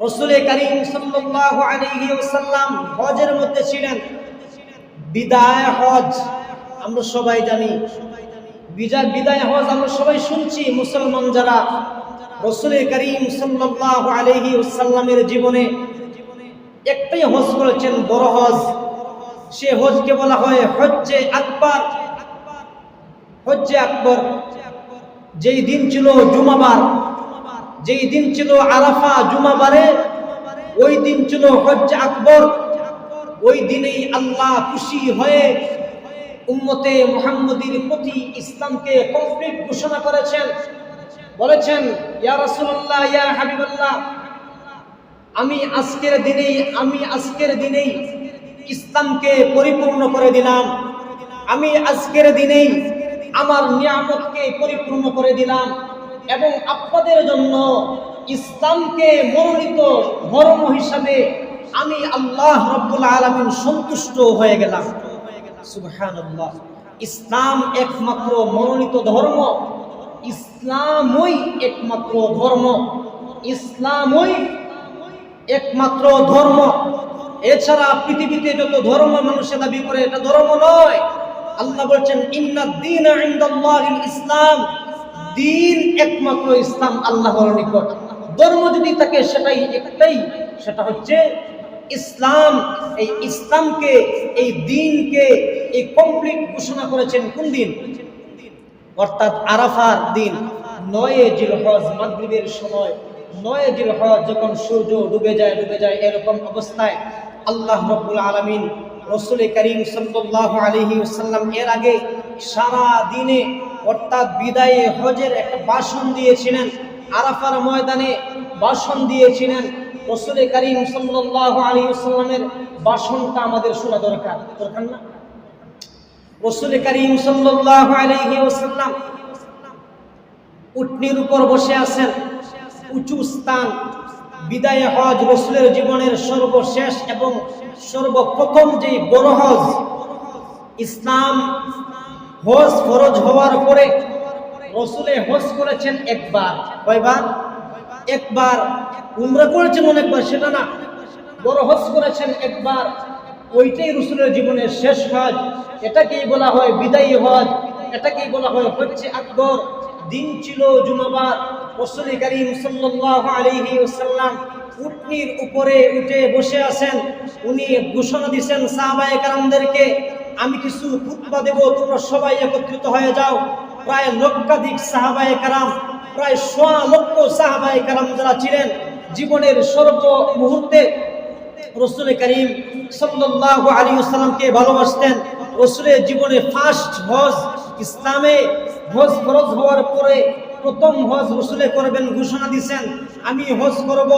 রসুল করিম সাল্লাল্লাহু আলাইহি ওয়াসাল্লাম হজের মধ্যে ছিলেন। বিদায় হজ আমরা সবাই জানি। বিজয় বিদায় হজ আমরা সবাই শুনছি মুসলমান যারা। রসুল করিম সাল্লাল্লাহু আলাইহি ওয়াসাল্লামের জীবনে একটাই হজ করেছেন, বড় হজ। সে হজকে বলা হয় হজ্জে আকবর। হজ্জে আকবর। যেই দিন ছিল জুমাবার। যেই দিন ছিল আরাফা, জুমাবারে, ওই দিন ছিল হজ্জ আকবর। ওই দিনেই আল্লাহ খুশি হয়ে উম্মতে মুহাম্মদীর প্রতি ইসলামকে কমপ্লিট ঘোষণা করেছেন। বলেছেন, ইয়া রাসূলুল্লাহ, ইয়া হাবিবাল্লাহ, আমি আজকের দিনেই, আমি আজকের দিনেই ইসলামকে পরিপূর্ণ করে দিলাম। আমি আজকের দিনেই আমার নিয়ামতকে পরিপূর্ণ করে দিলাম। এবং আপনাদের জন্য ইসলামকে মনোনীত ধর্ম হিসাবে আমি আল্লাহ রব্বুল আলমিন সন্তুষ্ট হয়ে গেলাম। সুবহানাল্লাহ। ইসলাম একমাত্র মনোনীত ধর্ম। ইসলামই একমাত্র ধর্ম। ইসলামই একমাত্র ধর্ম। এছাড়া পৃথিবীতে যত ধর্ম মানুষে দাবি করে, এটা ধর্ম নয়। আল্লাহ বলছেন ইসলাম দিন একমাত্র ইসলাম আল্লাহর নিকট। ধর্ম যদি থাকে সেটাই একটাই, সেটা হচ্ছে ইসলাম। এই ইসলামকে, এই দিনকে, এই কমপ্লিট ঘোষণা করেছেন কোন দিন? অর্থাৎ আরাফার দিন। নয় জিলহজ মাগরিবের সময়, নয় জিলহজ যখন সূর্য ডুবে যায় ডুবে যায় এরকম অবস্থায় আল্লাহ রব্বুল আলমিন রসুল করিম সাল্লাহ আলহি সাল্লাম এর আগে সারা দিনে অর্থাৎ বিদায়ে হজের একটা বাসন দিয়েছিলেন। আরাফার ময়দানে বাসন দিয়েছিলেন। রসুল করিম সাল্লাহ আলী সাল্লামের বাসনটা আমাদের শোনা দরকার। দরকার না? রসুল করিম সাল্লাহ আলহি ওসাল্লাম উটনির উপর বসে আছেন। উঁচু স্থান। বিদায় হজ রসুলের জীবনের সর্বশেষ এবং সর্বপ্রথম যে বড় হজ, ইসলাম হজ ফরজ হওয়ার পরে রসুলে হজ করেছেন একবার। কয়বার? একবার। উমরা করেছেন অনেকবার, সেটা না। বড় হজ করেছেন একবার। ওইটাই রসুলের জীবনের শেষ হজ। এটাকেই বলা হয় বিদায়ী হজ। এটাকেই বলা হয় হচ্ছে আকবর। দিন ছিল জুমাবার। রসুল করিম সাল্লাহ আলহি ওসাল্লাম উটনির উপরে উঠে বসে আছেন। উনি ঘোষণা দিচ্ছেন সাহাবায়ে কারামদেরকে আমি কিছু খুতবা দেব, তোমরা সবাই একত্রিত হয়ে যাও। প্রায় লক্ষাধিক সাহাবায়ে কারাম, প্রায় সোয়া লক্ষ সাহাবায়ে কারাম যারা ছিলেন, জীবনের সর্ব মুহূর্তে রসুল করিম সাল্লাহ আলী সাল্লামকে ভালোবাসতেন। রসুলের জীবনে ফার্স্ট হজ ইসলামে, হজ ফরজ হওয়ার পরে প্রথম হজ রসুলে করবেন ঘোষণা দিচ্ছেন আমি হজ করব,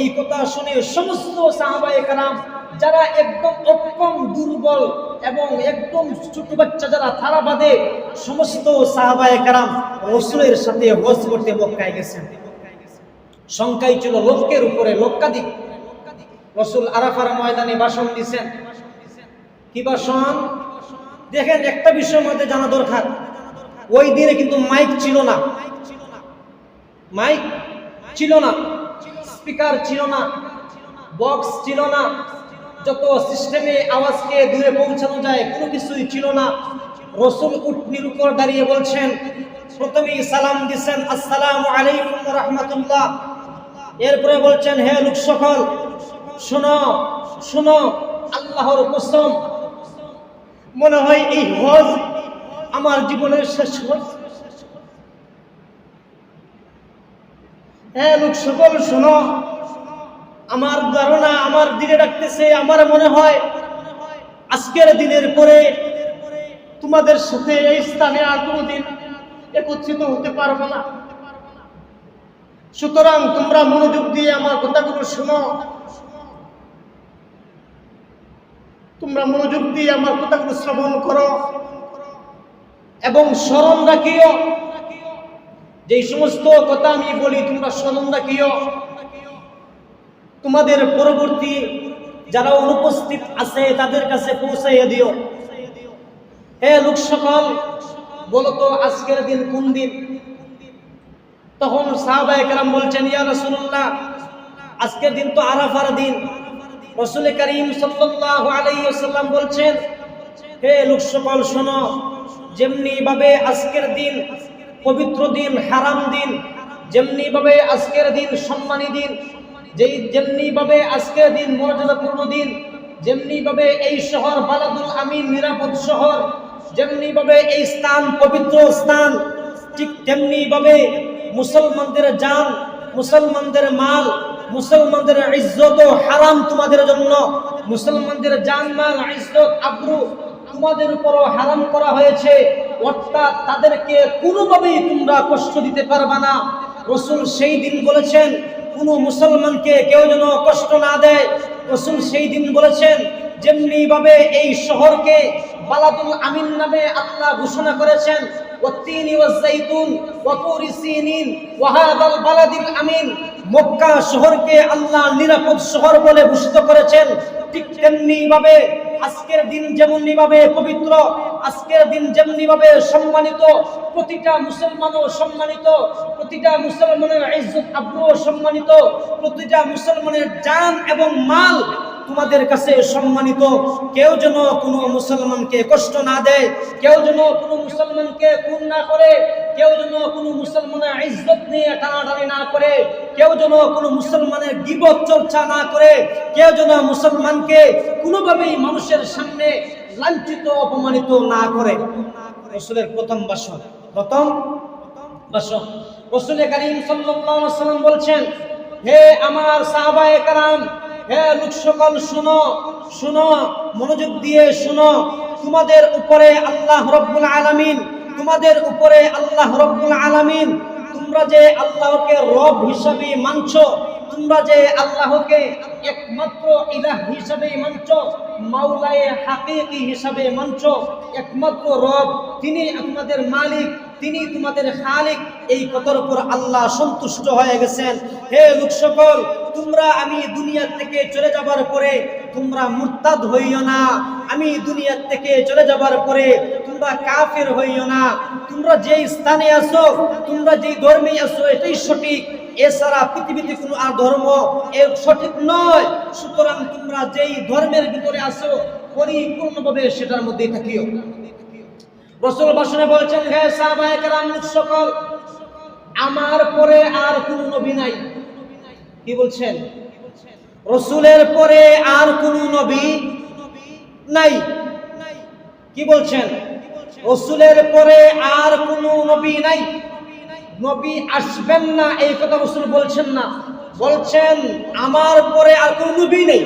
এই কথা শুনে সমস্ত সাহাবায়ে কারাম যারা একদম অক্ষম, দুর্বল এবং একদম ছোট বাচ্চা যারা তারা বাদে সমস্ত সাহাবায় কারাম রসুলের সাথে হজ করতে মক্কায় গেছেন। সংখ্যাই ছিল লক্ষের উপরে লক্ষাধিক। রসুল আরাফার ময়দানে ভাষণ দিচ্ছেন কি ভাষণ? দেখেন, একটা বিষয়ের মধ্যে জানা দরকার। ওই দিনে কিন্তু মাইক ছিল না। মাইক ছিল না। স্পিকার ছিল না। বক্স ছিল না। যত সিস্টেমে আওয়াজকে দূরে পৌঁছানো যায়, কোনো কিছুই ছিল না। রসুল উটনির উপর দাঁড়িয়ে বলছেন, প্রথমেই সালাম দিচ্ছেন, আসসালামু আলাইকুম রহমতুল্লাহ। এরপরে বলছেন, হে লোক সকল, শোনো শোনো, আল্লাহর কসম। মনে হয় এই হজ আমার জীবনের শেষ হজ। হ্যাঁ লোক সকল, শোনো আমার ধারণা আমার দিনে রাখতেছে আমার মনে হয় আজকের দিনের পরে তোমাদের সাথে এই স্থানে আর কোনোদিন একত্রিত হতে পারব না। সুতরাং তোমরা মনোযোগ দিয়ে আমার কথাগুলো শোনো। তোমরা মনোযোগ দিয়ে আমার কথাগুলো শ্রবণ করো এবং স্মরণ রাখিও। যে সমস্ত কথা আমি বলি, তোমরা স্মরণ রাখিও। তোমাদের পরবর্তী যারা অনুপস্থিত আছে, তাদের কাছে পৌঁছাইয়া দিও। হে লোক সকল, বলতো আজকের দিন কোন দিন? তখন সাহাবায়ে কেরাম বলছেন, ইয়া রাসূলুল্লাহ, আজকের দিন তো আরাফার দিন। রসুল করিম সাল্লাল্লাহু আলাইহি ওয়াসাল্লাম বলছেন, হে লোক সকল, শোনো যেমনি ভাবে আজকের দিন পবিত্র দিন, হারাম দিন যেমনি ভাবে আজকের দিন সম্মানী দিন যেই যেমনি ভাবে আজকের দিন, মর্যাদাপূর্ণ দিন, যেমনি ভাবে এই শহর বালাদুল আমিন নিরাপদ শহর, যেমনি ভাবে এই স্থান পবিত্র স্থান, ঠিক তেমনি ভাবে মুসলমানদের জান, মুসলমানদের মাল, মুসলমানদের ইজ্জত হারাম তোমাদের জন্য, মুসলমানদের জান, মাল, ইজ্জত, আব্রু তোমাদের উপরও হারাম করা হয়েছে। অর্থাৎ তাদেরকে কোনোভাবেই তোমরা কষ্ট দিতে পারবা না। রসুল সেই দিন বলেছেন কোনো মুসলমানকে কেউ যেন কষ্ট না দেয়। রসুল সেই দিন বলেছেন, যেমনিভাবে এই শহরকে বালাদুল আমিন নামে আল্লাহ ঘোষণা করেছেন মক্কা শহরকে আল্লাহ নিরাপদ শহর বলে ঘোষিত করেছেন। ঠিক তেমনি ভাবে আজকের দিন যেমন ভাবে পবিত্র আজকের দিন যেমনি ভাবে সম্মানিত, প্রতিটা মুসলমানও সম্মানিত, প্রতিটা মুসলমানের ইজ্জত আব্রুও সম্মানিত, প্রতিটা মুসলমানের জান এবং মাল তোমাদের কাছে সম্মানিত। কেউ যেন কোনো মুসলমানকে কষ্ট না দেয়, কেউ যেন কোনো মুসলমানকে খুন না করে, কেউ যেন কোনো মুসলমানের ইজ্জত নিয়ে টানাটানি না করে, কেউ যেন কোনো মুসলমানের গিবত চর্চা না করে, কেউ যেন মুসলমানকে কোনোভাবেই মানুষের সামনে লাঞ্ছিত, অপমানিত না করে। রসুলের প্রথম বাসন। প্রথম বাসন। রসুলের করিম ওয়াসাল্লাম বলছেন, হে আমার সাহাবায়ে কারাম, হে লোক সকল, শুনো শুনো, মনোযোগ দিয়ে শুনো। তোমাদের উপরে আল্লাহ রব্বুল আলামিন, তোমাদের উপরে আল্লাহ রব্বুল আলামিন, তোমরা যে আল্লাহকে রব হিসাবে মানছো তোমরা যে আল্লাহকে একমাত্র ইলাহ হিসাবে মানছো, মাওলায়ে হাকিকি হিসাবে মানছো, একমাত্র রব, তিনি তোমাদের মালিক, তিনি তোমাদের খালিক, এই কথার উপর আল্লাহ সন্তুষ্ট হয়ে গেছেন। হে লোক সকল, তোমরা আমি দুনিয়ার থেকে চলে যাবার পরে তোমরা মুরতাদ হইও না। আমি দুনিয়ার থেকে চলে যাবার পরে তোমরা কাফের হইও না। তোমরা যেই স্থানে আছো, তোমরা যেই ধর্মে আছো, এটাই সঠিক। এছাড়া পৃথিবীতে কোনো আর ধর্ম সঠিক নয়। সুতরাং তোমরা যেই ধর্মের ভিতরে আছো, পরিপূর্ণভাবে সেটার মধ্যেই থাকিও। রসুল বাসনে বলছেন, হে সাহাবায়ে কেরাম সকল, আমার পরে আর কোন নবী নাই। কি বলছেন? রসুলের পরে আর কোন নবী নাই। কি বলছেন? রসুলের পরে আর কোন নবী নাই। নবী আসবেন না, এই কথা রসুল বলছেন না। বলছেন, আমার পরে আর কোন নবী নেই।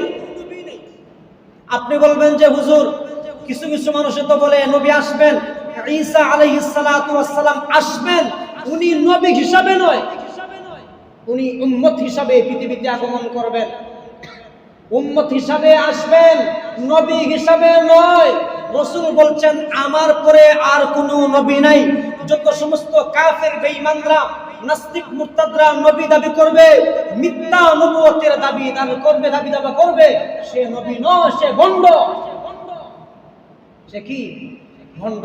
আপনি বলবেন যে, হুজুর, কিছু কিছু মানুষ তো বলে, নবী আসবেন, ঈসা সালাম আসবেন, উনি নবী হিসাবে নয়, উনি উম্মত হিসাবে পৃথিবীতে আগমন করবেন। উম্মত হিসাবে আসবেন, নবী হিসাবে নয়। রসুল বলছেন, আমার পরে আর কোনো নবী নাই। যত সমস্ত কাফের বেঈমানরা, নাস্তিক, মুরতাদরা নবী দাবি করবে, মিথ্যা নবুয়তের দাবি দাবি করবে, দাবি দাবা করবে, সে নবী নয়, সে ভণ্ড। সে কি? ভণ্ড।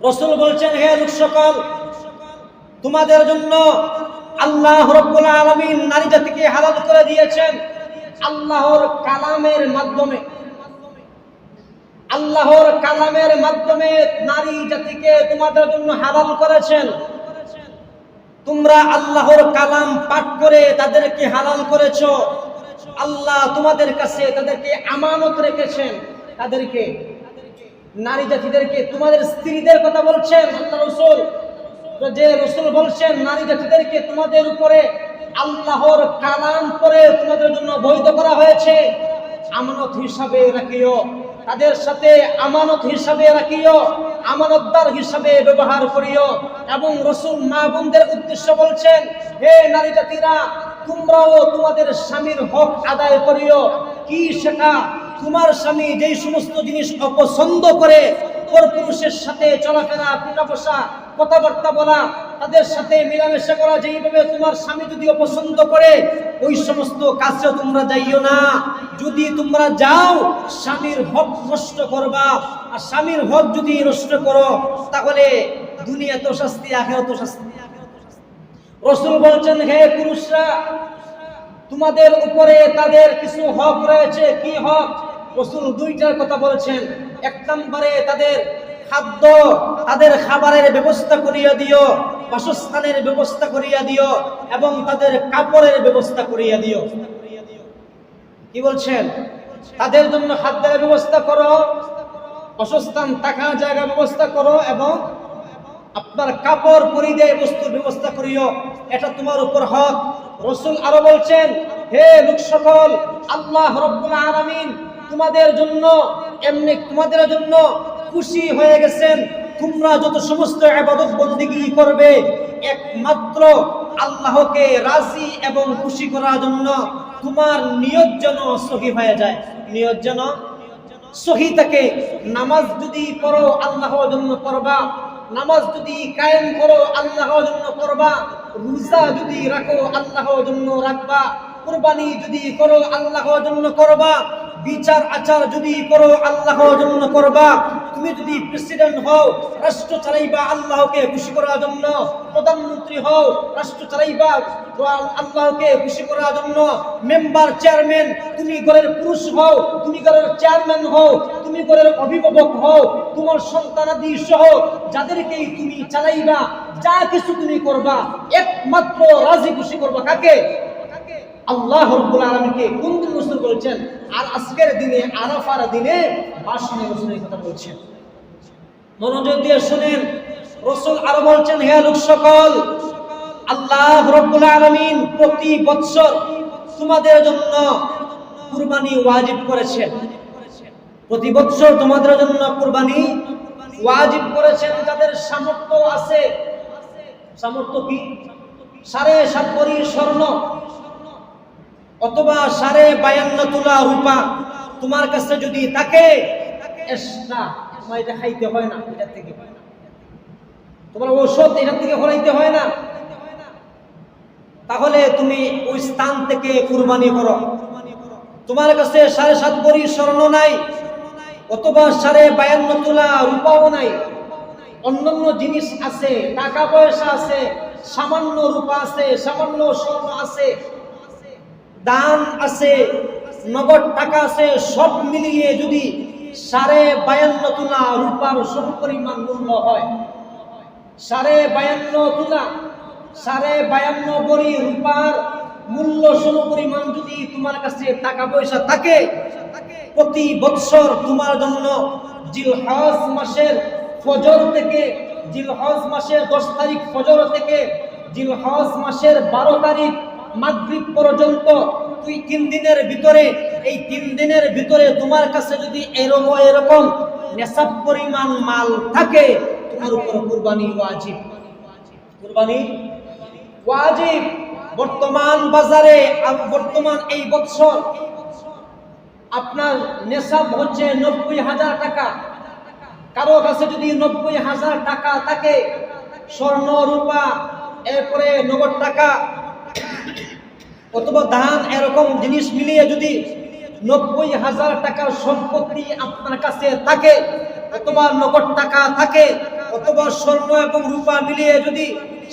রসুল বলছেন, হে লোক সকল, তোমাদের জন্য আল্লাহ রব্বুল আলামিন নারী জাতিকে হালাল করে দিয়েছেন। আল্লাহর কালামের মাধ্যমে আল্লাহর কালামের মাধ্যমে নারী জাতিকে তোমাদের জন্য হালাল করেছেন। তোমরা আল্লাহর কালাম পাঠ করে তাদেরকে হালাল করেছ। আল্লাহ তোমাদের কাছে তাদেরকে আমানত রেখেছেন। তাদেরকে, নারী জাতিদেরকে তোমাদের স্ত্রীদের কথা বলছেন আল্লাহ রসুল। যে রসুল বলছেন, নারী জাতিদেরকে তোমাদের উপরে আল্লাহর কালাম করে তোমাদের জন্য বৈধ করা হয়েছে। আমানত হিসাবে রাখিও। তাদের সাথে আমানত হিসাবে রাখিও, আমানতদার হিসাবে ব্যবহার করিও। এবং রসুল মা বোনদের উদ্দেশ্য বলছেন, হে নারী জাতিরা, তোমরাও তোমাদের স্বামীর হক আদায় করিও। কি সেটা? তোমার স্বামী যেই সমস্ত জিনিস অপছন্দ করে পর পুরুষের সাথে চলাফেরা পিঠা বসা কথাবার্তা বলা তাদের সাথে মেলামেশা করা, যেইভাবে তোমার স্বামী যদি অপছন্দ করে, ওই সমস্ত কাজে তোমরা যাইও না। যদি তোমরা যাও, স্বামীর হক নষ্ট করবা, আর স্বামীর হক যদি নষ্ট করো, তাহলে দুনিয়া তো শাস্তি আখের তো শাস্তি। রসুল বলছেন, হে পুরুষরা, তোমাদের উপরে তাদের কিছু হক রয়েছে, কি হক? রসুল দুইটার কথা বলেছেন। এক নম্বরে তাদের খাদ্য, তাদের খাবারের ব্যবস্থা করিয়া দিও। বাসস্থানের ব্যবস্থা করিয়া দিও এবং তাদের কাপড়ের ব্যবস্থা করিয়া দিও। কি বলছেন? তাদের জন্য খাদ্যের ব্যবস্থা করো, বাসস্থান থাকা জায়গা ব্যবস্থা করো এবং আপনার কাপড় পরিদেয় বস্তুর ব্যবস্থা করিও। এটা তোমার উপর হক। রসুল আরও বলছেন, হে লোক সকল, আল্লাহ রব্বুল তোমাদের জন্য, এমনি তোমাদের জন্য খুশি হয়ে গেছেন। তোমরা যত সমস্ত আবাদত বন্দিগি করবে, একমাত্র আল্লাহকে রাজি এবং খুশি করার জন্য তোমার নিয়ত যেন সহি হয়ে যায়। নিয়ত যেন সহি থাকে। নামাজ যদি পড়ো, আল্লাহর জন্য করবা নামাজ যদি কায়েম করো, আল্লাহর জন্য করবা রোজা যদি রাখো, আল্লাহর জন্য রাখবা। কুরবানি যদি করো, আল্লাহর জন্য করবা। বিচার, আচার যদি করো আল্লাহর জন্য করবা, তুমি যদি প্রেসিডেন্ট হও, রাষ্ট্র চালাইবা আল্লাহকে খুশি করার জন্য, প্রধানমন্ত্রী হও, রাষ্ট্র চালাইবা আল্লাহকে খুশি করার জন্য মেম্বার চেয়ারম্যান তুমি ঘরের পুরুষ হও, তুমি ঘরের চেয়ারম্যান হও, তুমি ঘরের অভিভাবক হও, তোমার সন্তানাদি সহ যাদেরকেই তুমি চালাইবা, যা কিছু তুমি করবা, একমাত্র রাজি খুশি করবা কাকে? আল্লাহ রব্বুল আলমীকে কোন দিন রসুল বলছেন? আর আজকের দিনে, আরাফার দিনে বাসনে রসুলের কথা বলছেন। মনোযোগ দিয়ে শুনেন। রসুল আরও বলছেন, হে লোক সকল, আল্লাহ রব্বুল আলমিন প্রতি বৎসর তোমাদের জন্য কুরবানি ওয়াজিব করেছেন। প্রতি বৎসর তোমাদের জন্য কুরবানি ওয়াজিব করেছেন। যাদের সামর্থ্য আছে, সামর্থ্য কি? সাড়ে সাত ভরি স্বর্ণ অথবা সাড়ে বায়ান্ন তোলা রূপা তোমার কাছে যদি থাকে এটা খাইতে হয় না, এটার থেকে। তোমার ঔষধ এটার থেকে হরাইতে হয় না। তাহলে তুমি ওই স্থান থেকে কুরবানি করো। তোমার কাছে সাড়ে সাত ভরি স্বর্ণ নাই, অথবা সাড়ে বায়ান্ন তোলা রূপাও নাই। অন্যান্য জিনিস আছে, টাকা পয়সা আছে, সামান্য রূপা আছে, সামান্য স্বর্ণ আছে দান আছে, নগদ টাকা আছে, সব মিলিয়ে যদি সাড়ে বায়ান্ন তুলা রূপার সম পরিমাণ মূল্য হয়। সাড়ে বায়ান্ন তুলা, সাড়ে বায়ান্ন বড়ি রূপার মূল্য সম পরিমাণ যদি তোমার কাছে টাকা পয়সা থাকে, প্রতি বৎসর তোমার জন্য জিলহজ মাসের ফজর থেকে জিলহজ মাসের দশ তারিখ ফজর থেকে জিলহজ মাসের বারো তারিখ মাগরিব পর্যন্ত তুই তিন দিনের ভিতরে, এই তিন দিনের ভিতরে তোমার কাছে যদি এরকম এরকম নেশাব পরিমাণ মাল থাকে, তোমার উপর কুরবানি ওয়াজিব। কুরবানি ওয়াজিব। বর্তমান বাজারে বর্তমান এই বৎসর আপনার নেশাব হচ্ছে নব্বই হাজার টাকা। কারও কাছে যদি নব্বই হাজার টাকা থাকে, স্বর্ণ, রূপা, এরপরে নগদ টাকা অথবা ধান এরকম জিনিস মিলিয়ে যদি নব্বই হাজার টাকার সম্পত্তি আপনার কাছে থাকে, অথবা নগদ টাকা থাকে, অথবা স্বর্ণ এবং রূপা মিলিয়ে যদি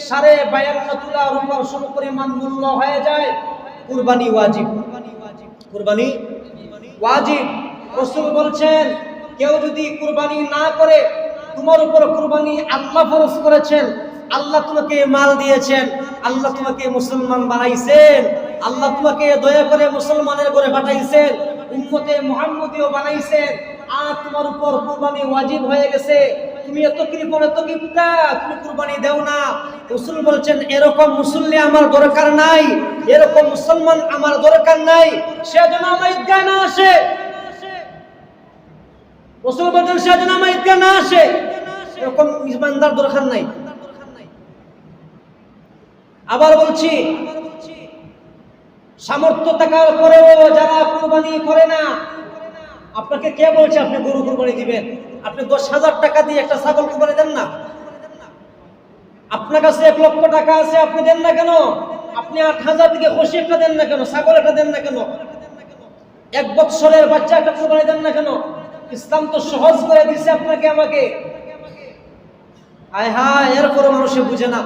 সাড়ে বায়ান্ন তুলা রূপার সম পরিমাণ মূল্য হয়ে যায়, কুরবানি ওয়াজিব। কুরবানি ওয়াজিব। রসুল বলছেন, কেউ যদি কুরবানি না করে, তোমার উপর কুরবানি আল্লাহ ফরজ করেছেন। আল্লাহ তোমাকে মাল দিয়েছেন, আল্লাহ তোমাকে মুসলমান বানাইছেন, আল্লাহ তোমাকে দয়া করে মুসলমানের করে পাঠাইছেন, উম্মতে মোহাম্মদীয় বানাইছেন, আর তোমার উপর কুরবানি ওয়াজিব হয়ে গেছে। তুমি এত কৃপণ এত কিপটা তুমি কুরবানি দেও না। রসুল বলছেন, এরকম মুসল্লি আমার দরকার নাই, এরকম মুসলমান আমার দরকার নাই সে যেন আমার ঈদগাহ না আসে। রসুল বলছেন সে যেন আমার ঈদগাহ না আসে। এরকম ইমানদার দরকার নাই। আবার বলছি, সামর্থ্য থাকার পরেও যারা কুরবানি করে না, আপনাকে কে বলছে আপনি গরু কুরবানি দিবেন? আপনি দশ হাজার টাকা দিয়ে একটা ছাগল কুরবানি দেন না? আপনার কাছে এক লক্ষ টাকা আছে, আপনি দেন না কেন? আপনি আট হাজার দিকে খুশি একটা দেন না কেন? ছাগল একটা দেন না কেন? এক বৎসরের বাচ্চা একটা কুরবানি দেন না কেন? ইসলাম তো সহজ করে দিছে আপনাকে আমাকে। আয় হ্যাঁ এরপরে মানুষে বুঝে না।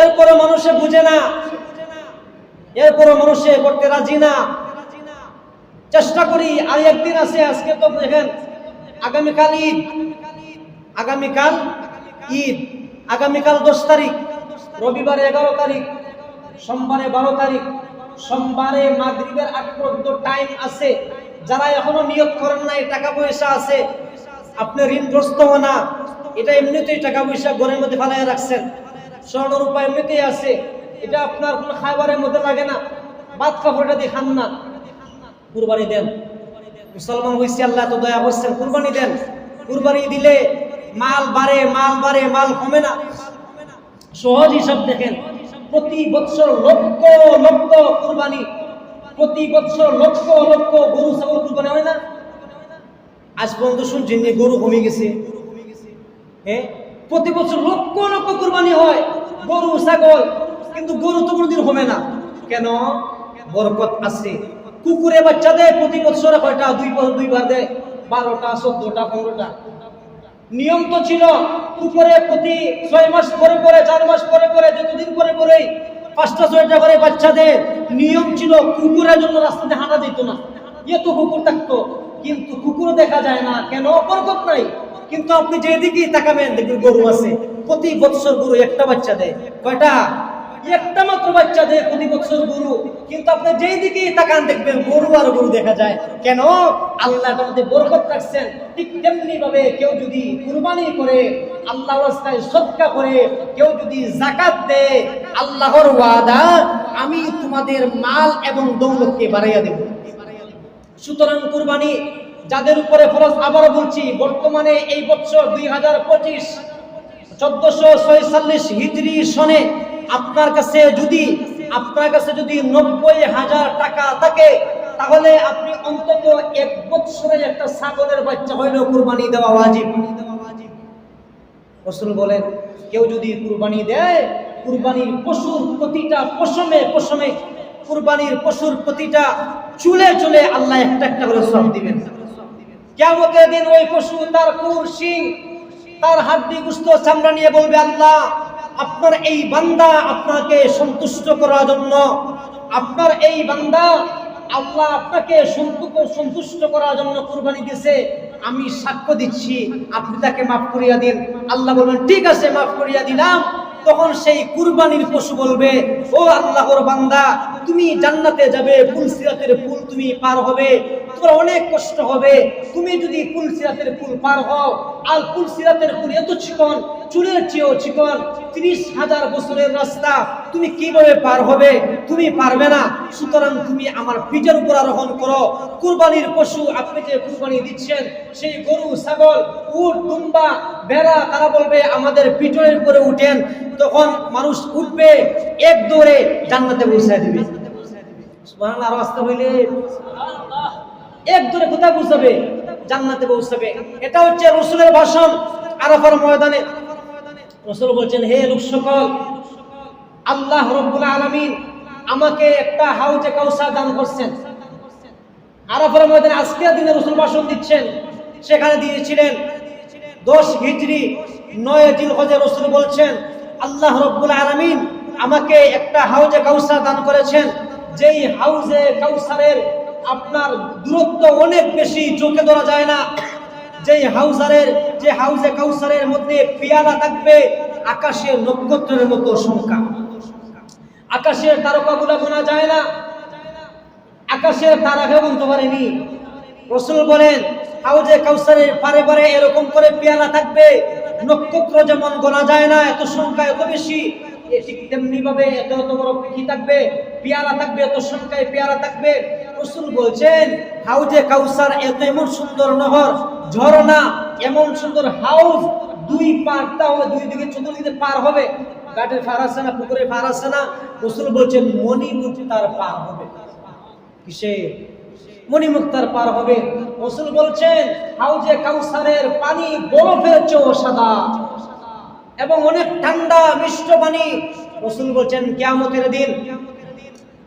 এরপরে মানুষে বুঝে না। এরপরও মানুষে করতে রাজি না। চেষ্টা করি, আর একদিন আছে, আজকে তো দেখেন, আগামীকাল ঈদ। আগামীকাল ঈদ। আগামীকাল দশ তারিখ, রবিবারে এগারো তারিখ, সোমবারে বারো তারিখ। সোমবারে মাগরিবের আগ পর্যন্ত টাইম আছে। যারা এখনও নিয়োগ করেন নাই, টাকা পয়সা আছে, আপনি ঋণগ্রস্ত হন না। এটা এমনিতেই টাকা পয়সা ঘরের মধ্যে ফালাই রাখছেন। স্বর্ণ রূপা এমনিতেই আছে। এটা আপনার কোনো খাবারের মধ্যে লাগে না। ভাত কাপড়টা দিয়ে খান না। কুরবানি দেন। মুসলমান হয়েছে আল্লাহ তো দয়া করছেন, কুরবানি দেন। কুরবানি দিলে মাল বাড়ে মাল বাড়ে, মাল কমে না। সহজ হিসাব দেখেন, প্রতি বছর লক্ষ লক্ষ কুরবানি, প্রতি বছর লক্ষ লক্ষ গরু, ছাগল কুরবানি হয় না? আজ পর্যন্ত শুনছেন যে গরু কমে গেছে। হ্যাঁ? প্রতি বছর লক্ষ লক্ষ কুরবানি হয়। গরু, ছাগল, কিন্তু গরু তো কোনোদিন হবে না। কেন? বরকত আছে। কুকুরে বাচ্চা দেয় প্রতি বছর কয়টা? দুই বার- দুইবার দেয়। বারোটা, চোদ্দটা, পনেরোটা। নিয়ম তো ছিল, কুকুরে প্রতি ছয় মাস পরে পরে, চার মাস পরে পরে, যতদিন পরে পরেই পাঁচটা, ছয়টা করে বাচ্চা দেয় নিয়ম ছিল, কুকুরের জন্য রাস্তাতে হাঁটা দিত না। এত কুকুর থাকতো, কিন্তু কুকুর দেখা যায় না। কেন? বরকত নাই। কিন্তু আপনি যেদিকেই তাকাবেন, দেখবেন গরু আছে। প্রতি বৎসর গরু একটা বাচ্চা দেয়। কয়টা? একটা মাত্র বাচ্চা দেয় প্রতি বছর গরু। কিন্তু আপনি যেই দিকেই তাকান, দেখবেন গরু আর গরু দেখা যায়। কেন? আল্লাহ আমাদের বরকত রাখছেন। ঠিক তেমনি ভাবে কেউ যদি কুরবানি করে, আল্লাহ রাস্তায় সৎকা করে, কেউ যদি জাকাত দেয়, আল্লাহর ওয়াদা, আমি তোমাদের মাল এবং দৌলতকে বাড়াইয়া দেব। সুতরাং কুরবানি যাদের উপরে ফরজ, আবারও বলছি, বর্তমানে এই বছর দুই হাজার পঁচিশ, চোদ্দশো ছয়চল্লিশ হিজরি সনে আপনার কাছে যদি, আপনার কাছে যদি নব্বই হাজার টাকা থাকে, তাহলে আপনি অন্তত এক বছরের একটা ছাগলের বাচ্চা হইলেও কুরবানি দেওয়া ওয়াজিব। রসুল বলেন, কেউ যদি কুরবানি দেয়, কুরবানির পশুর প্রতিটা পশমে পশমে, কুরবানির পশুর প্রতিটা চুলে চুলে আল্লাহ একটা একটা করে সব দিবেন। কেমতের দিন ওই পশু, তার কুর সিং তার হাড্ডি, গুস্ত, চামড়া নিয়ে বলবে, আল্লাহ, আপনার এই বান্দা আপনাকে সন্তুষ্ট করার জন্য, আপনার এই বান্দা আল্লাহ আপনাকে সন্তু- সন্তুষ্ট করার জন্য কুরবানি দিয়েছে, আমি সাক্ষ্য দিচ্ছি, আপনি তাকে মাফ করিয়া দিন। আল্লাহ বলবেন, ঠিক আছে, মাফ করিয়া দিলাম। তখন সেই কুরবানির পশু বলবে, ও আল্লাহর বান্দা, তুমি জান্নাতে যাবে ফুল সিরাতের ফুল তুমি পার হবে, তোমার অনেক কষ্ট হবে। তুমি যদি ফুল সিরাতের ফুল পার হও, আর ফুল সিরাতের ফুল এত চিকন, চুলের চেয়েও চিকন, তিরিশ হাজার বছরের রাস্তা তুমি কীভাবে পার হবে, তুমি পারবে না। সুতরাং তুমি আমার পিঠের উপর আরোহণ করো। কুরবানির পশু আপনি যে কুরবানি দিচ্ছেন, সেই গরু, ছাগল, উট, দুম্বা বেড়া তারা বলবে, আমাদের পিঠের উপরে উঠেন। তখন মানুষ উঠবে, এক দৌড়ে জান্নাতে পৌঁছায় দিবে। আর আসতে হইলে। এক দূরে কোথায় পৌঁছাবে? জান্নাতে পৌঁছাবে। এটা হচ্ছে রসুলের ভাষণ আরাফার ময়দানে। রসুল বলছেন, হে লোক সকল আল্লাহ রব্বুল আলামিন আমাকে একটা হাউজে কাউসার দান করছেন। আরাফার ময়দানে আজকের দিনে রসুল ভাষণ দিচ্ছেন। সেখানে দিয়েছিলেন দশ হিজরি, নয় দিন হজে রসুল বলছেন, আল্লাহ রব্বুল আলামিন আমাকে একটা হাউজে কাউসার দান করেছেন, যেই হাউজে কাউসারের আপনার দূরত্ব অনেক বেশি, চোখে ধরা যায় না। যেই হাউসারের যে হাউজে কাউসারের মধ্যে পেয়ালা থাকবে আকাশের নক্ষত্রের মতো সংখ্যা। আকাশের তারকাগুলো গোনা যায় না। আকাশের তারাকে গুনতে পারেনি। রসুল বলেন, হাউজে কাউসারের পারে পারে এরকম করে পেয়ালা থাকবে, নক্ষত্র যেমন গোনা যায় না, এত সংখ্যা এত বেশি এত থাকবে, পেয়ালা থাকবে, এত সংখ্যায় পেয়ালা থাকবে। রসুল বলছেন, হাউজে কাউসার এত এমন সুন্দর নহর এমন সুন্দর হাউস দুই দুই দিকে চতুর্দিকে পার হবে পার আছে না, পুকুরে পার আছে না, রসুল বলছেন মণিমুক্তার পার হবে। কিসে? মণিমুক্তার পার হবে। রসুল বলছেন হাউজে কাউসারের পানি বরফের চেয়েও সাদা এবং অনেক ঠান্ডা, মিষ্ট পানি। রসুল বলছেন, কেয়ামতের দিন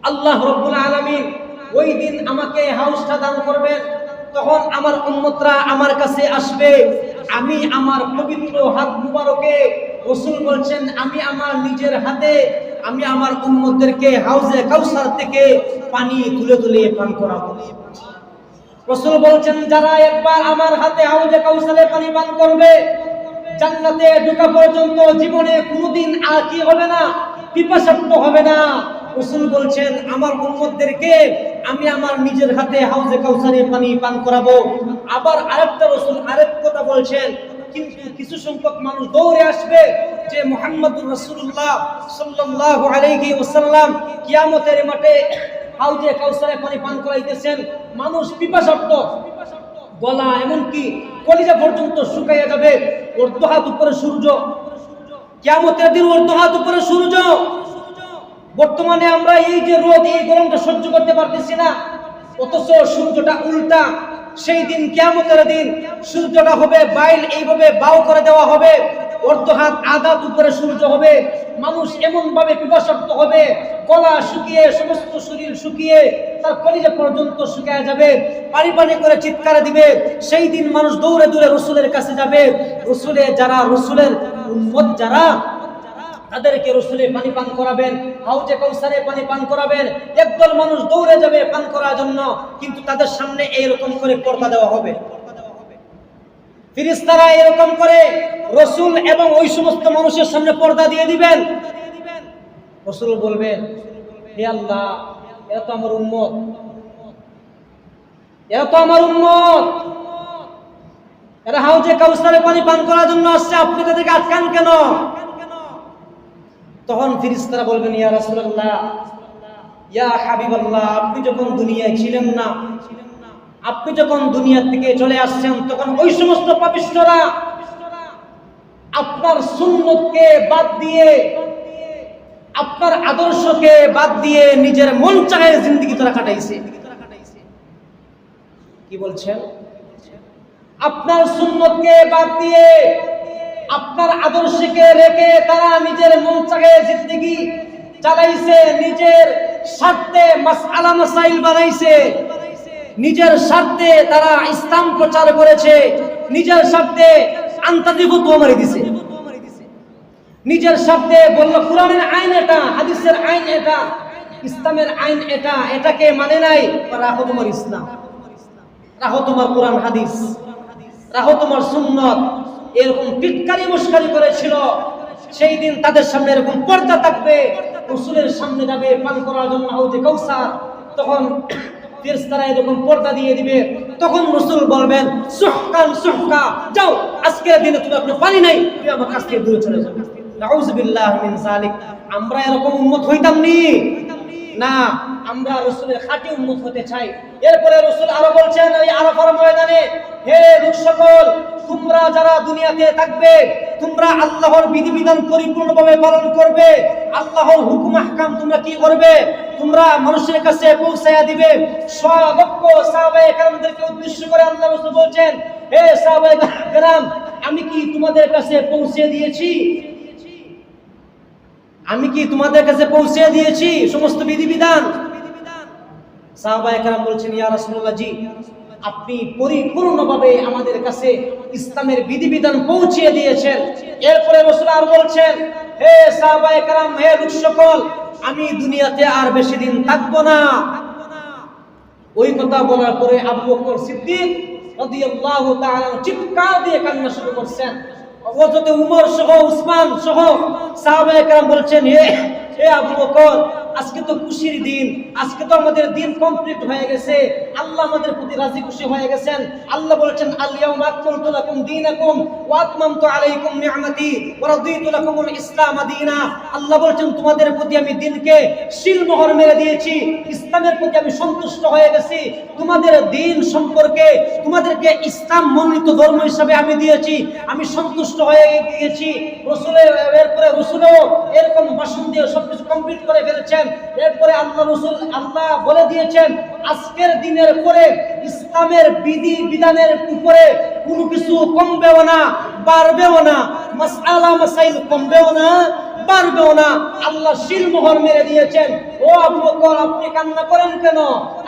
আল্লাহ রব্বুল আলামিন ওই দিন আমাকে হাউসটা দান করবেন। তখন আমার উম্মতরা আমার কাছে আসবে। আমি আমার পবিত্র হাত মুবারকে রসুল বলছেন, আমি আমার নিজের হাতে, আমি আমার উম্মতদেরকে হাউজে কাউসার থেকে পানি তুলে তুলে পান করাবো। রসুল বলছেন, যারা একবার আমার হাতে হাউজে কাউসারে পানি পান করবে, জান্নাতে ঢোকা পর্যন্ত জীবনে কোনোদিন আর কি হবে না, পিপাসাপ্ত হবে না। রসুল বলছেন, আমার উম্মতদেরকে আমি আমার নিজের হাতে হাউজে কাউসারে পানি পান করাবো। আবার আরেকটা রসুল আরেক কথা বলছেন, কিন্তু কিছু সংখ্যক মানুষ দৌড়ে আসবে যে মোহাম্মদুর রসুল্লাহ সাল্লাল্লাহু আলাইহি ওয়াসাল্লাম কিয়ামতের মাঠে হাউজে কাউসারে পানি পান করাইতেছেন। মানুষ পিপাসাপ্ত, গলা এমনকি কলিজা পর্যন্ত শুকাইয়া যাবে। অর্ধ হাত উপরে সূর্য, কিয়ামতের দিন অর্ধ হাত উপরে সূর্য। বর্তমানে আমরা এই যে রোদ এই গরমটা সহ্য করতে পারতেছি না, অথচ সূর্যটা উল্টা। সেই দিন কিয়ামতের দিন সূর্যটা হবে বাইল, এইভাবে বাউ করে দেওয়া হবে। অর্ধ হাত আঘাত উপরে সূর্য হবে। মানুষ এমন ভাবে পিপাসাপ্ত হবে, গলা শুকিয়ে, সমস্ত শরীর শুকিয়ে, তার কলিজা পর্যন্ত শুকিয়ে যাবে, পানি পানি করে চিৎকার দিবে। সেই দিন মানুষ দৌড়ে দৌড়ে রসুলের কাছে যাবে। রসুলে যারা, রসুলের উম্মত যারা তাদেরকে রসুলে পানি পান করাবেন, হাউজে কৌসারে পানি পান করাবেন, একদল মানুষ দৌড়ে যাবে পান করার জন্য, কিন্তু তাদের সামনে এইরকম করে পর্দা দেওয়া হবে। ফিরিস্তারা এরকম করে রসুল এবং ওই সমস্ত মানুষের সামনে পর্দা দিয়ে দিবেন। রসুল বলবেন, হে আল্লাহ, এরা তো আমার উম্মত। এরা তো আমার উম্মত। এরা হাউজে কাউসারে পানি পান করার জন্য আসছে, আপনি তাদেরকে আটকান কেন? তখন ফিরিস্তারা বলবেন, ইয়া রাসূলুল্লাহ, ইয়া হাবিবাল্লাহ, আপনি যখন দুনিয়ায় ছিলেন না, আপনি যখন দুনিয়া থেকে চলে আসছেন, তখন ওই সমস্ত পাপিষ্ঠরা আপনার সুন্নতকে বাদ দিয়ে, আপনার আদর্শকে বাদ দিয়ে নিজের মন চাহে জিন্দগি তারা কাটাইছে। কি বলছেন? আপনার সুন্নতকে বাদ দিয়ে আপনার আদর্শকে রেখে তারা নিজের মন চাহে জিন্দগি চালাইছে, নিজের স্বার্থে মাসআলা মাসাইল বানাইছে। নিজের স্বার্থে তারা ইসলাম প্রচার করেছে, নিজের স্বার্থে আন্তাজি ফতুয়া মারি দিছে। নিজের স্বার্থে বলল, কোরআনের আইন এটা, হাদিসের আইন এটা, ইসলামের আইন এটা, এটাকে মানে নাই রাখো তোমার ইসলাম। রাখো তোমার কোরআন, হাদিস। রাখো তোমার সুন্নত। এরকম টিটকারি মুস্কারি করেছিল। সেই দিন তাদের সামনে এরকম পর্দা থাকবে। রসুলের সামনে যাবে, পান করার জন্য হচ্ছে কৌসার তখন ফেরেশতারা এরকম পর্দা দিয়ে দিবে। তখন রসুল বলবেন, সুহকান, সুহকা, যাও, আজকের দিনে তুমি আপনি পানি নাই, তুমি আমার কাছ থেকে দূরে চলে যাও। নাউজুবিল্লাহ মিন যালিক, আমরা এরকম উম্মত হইতাম নি। না, আমরা রসুলের খাঁটি উন্মত হতে চাই। এরপরে রসুল আরও বলছেন ওই আরাফার ময়দানে, হে লোক সকল, তোমরা যারা দুনিয়াতে থাকবে, তোমরা আল্লাহর বিধিবিধান পরিপূর্ণভাবে পালন করবে, আল্লাহর হুকুম হাকাম তোমরা কি করবে? তোমরা মানুষের কাছে পৌঁছায়া দিবে। সলক্ষ সাহাবায়ে কেরামদেরকে উদ্দেশ্য করে আল্লাহ রসুল বলছেন, হে সাহাবায়ে কেরাম, আমি কি তোমাদের কাছে পৌঁছে দিয়েছি? আমি কি তোমাদের কাছে পৌঁছে দিয়েছি সমস্ত বিধিবিধান? সাহাবা একরাম বলছেন, ইয়া রাসূলুল্লাহ, জি। আপনি পরিপূর্ণভাবে আমাদের কাছে ইসলামের বিধিবিধান পৌঁছিয়ে দিয়েছেন। এরপরে রাসূল আর বলছেন, হে সাহাবা একরাম হে লোক সকল, আমি দুনিয়াতে আর বেশি দিন থাকব না। ওই কথা বলার পরে আবু বকর সিদ্দিক রাদিয়াল্লাহু তাআলা চিৎকার দিয়ে কান্না শুরু করছেন। হযরত উমর সহ উসমান সহ সাহাবায়ে কেরাম বলছেন হে হে আবু বকর আজকে তো খুশির দিন, আজকে তো আমাদের দিন কমপ্লিট হয়ে গেছে। আল্লাহ আমাদের প্রতি রাজি খুশি হয়ে গেছেন। আল্লাহ বলেছেন, আল-ইয়াউমা আকমালতু লাকুম দীনাকুম ওয়া আতমামতু আলাইকুম নি'মাতি ওয়া রাদিতু লাকুমুল ইসলাম দীনা। আল্লাহ বলেছেন, তোমাদের প্রতি আমি দিনকে শিলমোহর মেরে দিয়েছি। ইসলামের প্রতি আমি সন্তুষ্ট হয়ে গেছি। তোমাদের দিন সম্পর্কে, তোমাদেরকে ইসলাম মনোনীত ধর্ম হিসাবে আমি দিয়েছি। আমি সন্তুষ্ট হয়ে গিয়েছি। রসুলের, এরপরে রসুলেও এরকম ভাষণ দিয়ে সবকিছু কমপ্লিট করে ফেলেছেন। এরপরে আল্লাহ রসুল আল্লাহ বলে দিয়েছেন, আজকের দিনের পরে ইসলামের বিধি বিধানের উপরে কোনো কিছু কমবেও না, বাড়বেও না মশালা মাসাইল কমবেও না। পারবেও না। আল্লাহ শিলমোহর মেরে দিয়েছেন। ও আবু বকর, আপনি কান্না করেন কেন?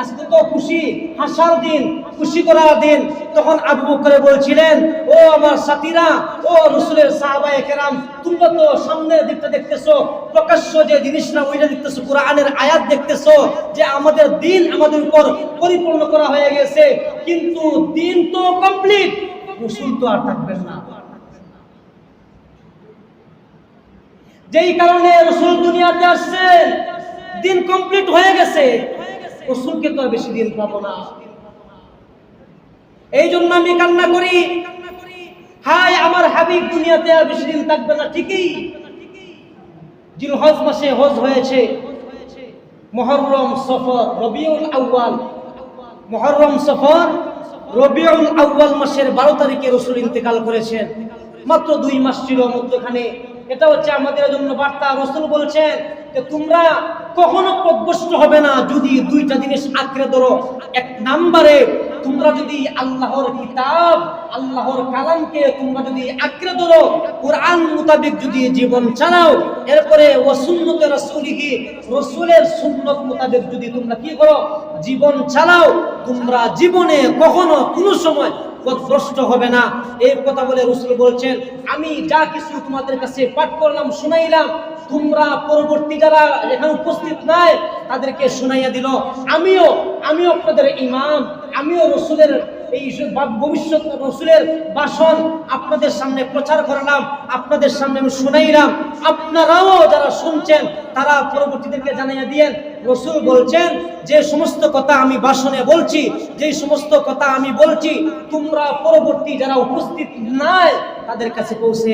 আজকে তো খুশি, হাসার দিন, খুশি করার দিন। তখন আবু বকরে বলছিলেন, ও আমার সাথীরা, ও রসুলের সাহাবায়ে কেরাম, তোমরা তো সামনের দিকটা দেখতেছো, প্রকাশ্য যে জিনিসটা ওইটা দেখতেছো, কোরআনের আয়াত দেখতেছো, যে আমাদের দিন আমাদের উপর পরিপূর্ণ করা হয়ে গেছে, কিন্তু দিন তো কমপ্লিট রসুল তো আর থাকবেন না। যেই কারণে রসুল দুনিয়াতে আসছেন, দিন কমপ্লিট হয়ে গেছে। রসুলকে তো আর বেশি দিন পাবো না। এই জন্য আমি কান্না করি হাই আমার হাবিব দুনিয়াতে আর বেশি দিন থাকবে না, ঠিকই। জিল হজ মাসে হজ হয়েছে। মহরম সফর রবিউল আউয়াল। মহরম সফর রবিউল আউয়াল মাসের বারো তারিখে রসুল ইন্তেকাল করেছেন। মাত্র দুই মাস ছিল মধ্যখানে। এটা হচ্ছে আমাদের জন্য বার্তা। রসুল বলছেন যে তোমরা কখনো প্রভ্যস্ত হবে না যদি দুইটা জিনিস আঁকড়ে ধরো। এক নাম্বারে, তোমরা যদি আল্লাহর কিতাব, আল্লাহর কালামকে তোমরা যদি আঁকড়ে ধরো, কোরআন মোতাবেক যদি জীবন চালাও, এরপরে ও সুন্নতে রসুলিহি, রসুলের সুন্নত মোতাবেক যদি তোমরা কি করো, জীবন চালাও, তোমরা জীবনে কখনো কোনো সময় পথভ্রষ্ট হবে না। এই কথা বলে রসুল বলছেন, আমি যা কিছু তোমাদের কাছে পাঠ করলাম, শুনাইলাম, তোমরা পরবর্তী যারা এখানে উপস্থিত নাই, তাদেরকে শুনাইয়া দিল। আমিও আমিও আপনাদের ইমাম, আমিও রসুলের এই ভবিষ্যৎ রসুলের বাসন আপনাদের সামনে প্রচার করালাম, আপনাদের সামনে আমি শুনাইলাম। আপনারাও যারা শুনছেন, তারা পরবর্তীদেরকে জানাইয়া দিয়েন, রসুল বলছেন, যে সমস্ত কথা আমি বাসনে বলছি, যে সমস্ত কথা আমি বলছি, তোমরা পরবর্তী যারা উপস্থিত নাই, তাদের কাছে পৌঁছে